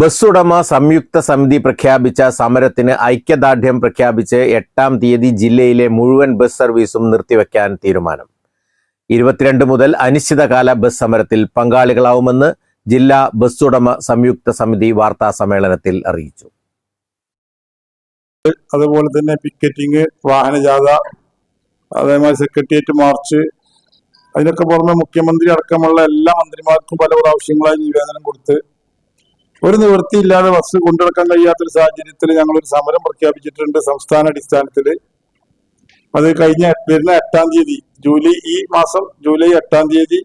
Bus ഉടമ സംയുക്ത സമിതി പ്രഖ്യാപിച്ച സമരത്തിന് ഐക്യദാർഢ്യം പ്രഖ്യാപിച്ച് എട്ടാം തീയതി ജില്ലയിലെ മുഴുവൻ ബസ് സർവീസും നിർത്തിവെക്കാൻ തീരുമാനം. ഇരുപത്തിരണ്ട് മുതൽ അനിശ്ചിതകാല ബസ് സമരത്തിൽ പങ്കാളികളാവുമെന്ന് ജില്ലാ ബസ് ഉടമ സംയുക്ത സമിതി വാർത്താ സമ്മേളനത്തിൽ അറിയിച്ചു. അതുപോലെ തന്നെ പിക്കറ്റിംഗ് വാഹനജാഥ അതേമാതിരി സെക്രട്ടേറിയറ്റ് മാർച്ച് അതിനൊക്കെ പുറമെ മുഖ്യമന്ത്രി അടക്കമുള്ള എല്ലാ മന്ത്രിമാർക്കും പല പ്രാവശ്യങ്ങളായി നിവേദനം കൊടുത്ത് ഒരു നിവൃത്തിയില്ലാതെ ബസ് കൊണ്ടുനടക്കാൻ കഴിയാത്തൊരു സാഹചര്യത്തിൽ ഞങ്ങൾ ഒരു സമരം പ്രഖ്യാപിച്ചിട്ടുണ്ട് സംസ്ഥാന അടിസ്ഥാനത്തിൽ അത് കഴിഞ്ഞ വരുന്ന എട്ടാം തീയതി ജൂലൈ ഈ മാസം ജൂലൈ എട്ടാം തീയതി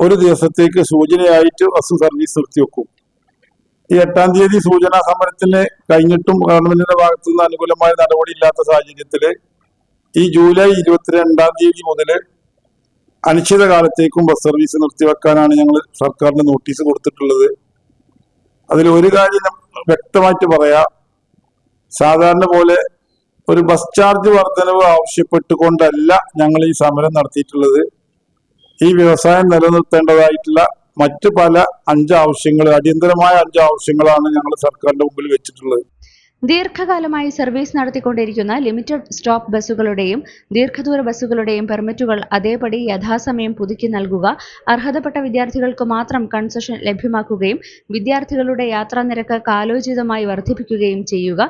ഒരു ദിവസത്തേക്ക് സൂചനയായിട്ട് ബസ് സർവീസ് നിർത്തിവെക്കും. ഈ എട്ടാം തീയതി സൂചനാ സമരത്തിന് കഴിഞ്ഞിട്ടും ഗവൺമെന്റിന്റെ ഭാഗത്തു നിന്ന് അനുകൂലമായ നടപടി ഇല്ലാത്ത സാഹചര്യത്തിൽ ഈ ജൂലൈ ഇരുപത്തിരണ്ടാം തീയതി മുതൽ അനിശ്ചിതകാലത്തേക്കും ബസ് സർവീസ് നിർത്തിവെക്കാനാണ് ഞങ്ങൾ സർക്കാരിന് നോട്ടീസ് കൊടുത്തിട്ടുള്ളത്. അതിൽ ഒരു കാര്യം വ്യക്തമായിട്ട് പറയാം. സാധാരണ പോലെ ഒരു ബസ് ചാർജ് വർധനവ് ആവശ്യപ്പെട്ടുകൊണ്ടല്ല ഞങ്ങൾ ഈ സമരം നടത്തിയിട്ടുള്ളത്. ഈ വ്യവസായം നിലനിർത്തേണ്ടതായിട്ടുള്ള മറ്റു പല അഞ്ച് ആവശ്യങ്ങൾ അടിയന്തരമായ അഞ്ച് ആവശ്യങ്ങളാണ് ഞങ്ങൾ സർക്കാരിന്റെ മുമ്പിൽ വെച്ചിട്ടുള്ളത്. ദീർഘകാലമായി സർവീസ് നടത്തിക്കൊണ്ടിരിക്കുന്ന ലിമിറ്റഡ് സ്റ്റോപ്പ് ബസ്സുകളുടെയും ദീർഘദൂര ബസ്സുകളുടെയും പെർമിറ്റുകൾ അതേപടി യഥാസമയം പുതുക്കി നൽകുക അർഹതപ്പെട്ട വിദ്യാർത്ഥികൾക്ക് മാത്രം കൺസെഷൻ ലഭ്യമാക്കുകയും വിദ്യാർത്ഥികളുടെ യാത്രാ നിരക്ക് കാലോചിതമായി വർദ്ധിപ്പിക്കുകയും ചെയ്യുക.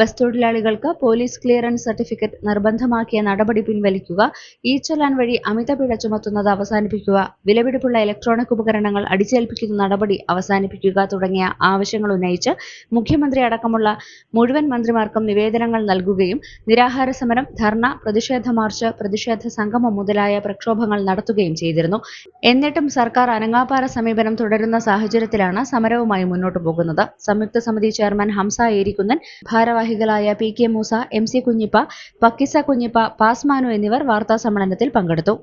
ബസ് തൊഴിലാളികൾക്ക് പോലീസ് ക്ലിയറൻസ് സർട്ടിഫിക്കറ്റ് നിർബന്ധമാക്കിയ നടപടി പിൻവലിക്കുക. ഈ ചലാൻ വഴി അമിത പിഴ ചുമത്തുന്നത് അവസാനിപ്പിക്കുക. വിലപിടിപ്പുള്ള ഇലക്ട്രോണിക് ഉപകരണങ്ങൾ അടിച്ചേൽപ്പിക്കുന്ന നടപടി അവസാനിപ്പിക്കുക തുടങ്ങിയ ആവശ്യങ്ങൾ ഉന്നയിച്ച് മുഖ്യമന്ത്രി അടക്കമുള്ള മുഴുവൻ മന്ത്രിമാർക്കും നിവേദനങ്ങൾ നൽകുകയും നിരാഹാര സമരം ധർണ പ്രതിഷേധ മാർച്ച് പ്രതിഷേധ സംഗമം മുതലായ പ്രക്ഷോഭങ്ങൾ നടത്തുകയും ചെയ്തിരുന്നു. എന്നിട്ടും സർക്കാർ അനങ്ങാപ്പാറ സമീപനം തുടരുന്ന സാഹചര്യത്തിലാണ് സമരവുമായി മുന്നോട്ടു പോകുന്നത്. സംയുക്ത സമിതി ചെയർമാൻ ഹംസ ഏരിക്കുന്നൻ ഭാരവാഹികളായ P K Moosa M C Kunjippa Pakkisa Kunjippa Pasmanu എന്നിവർ വാർത്താ സമ്മേളനത്തിൽ പങ്കെടുത്തു.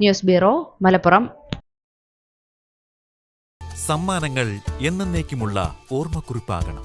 News bureau Malappuram. സമ്മാനങ്ങൾ എന്നേക്കുമുള്ള ഓർമ്മക്കുറിപ്പാകണം.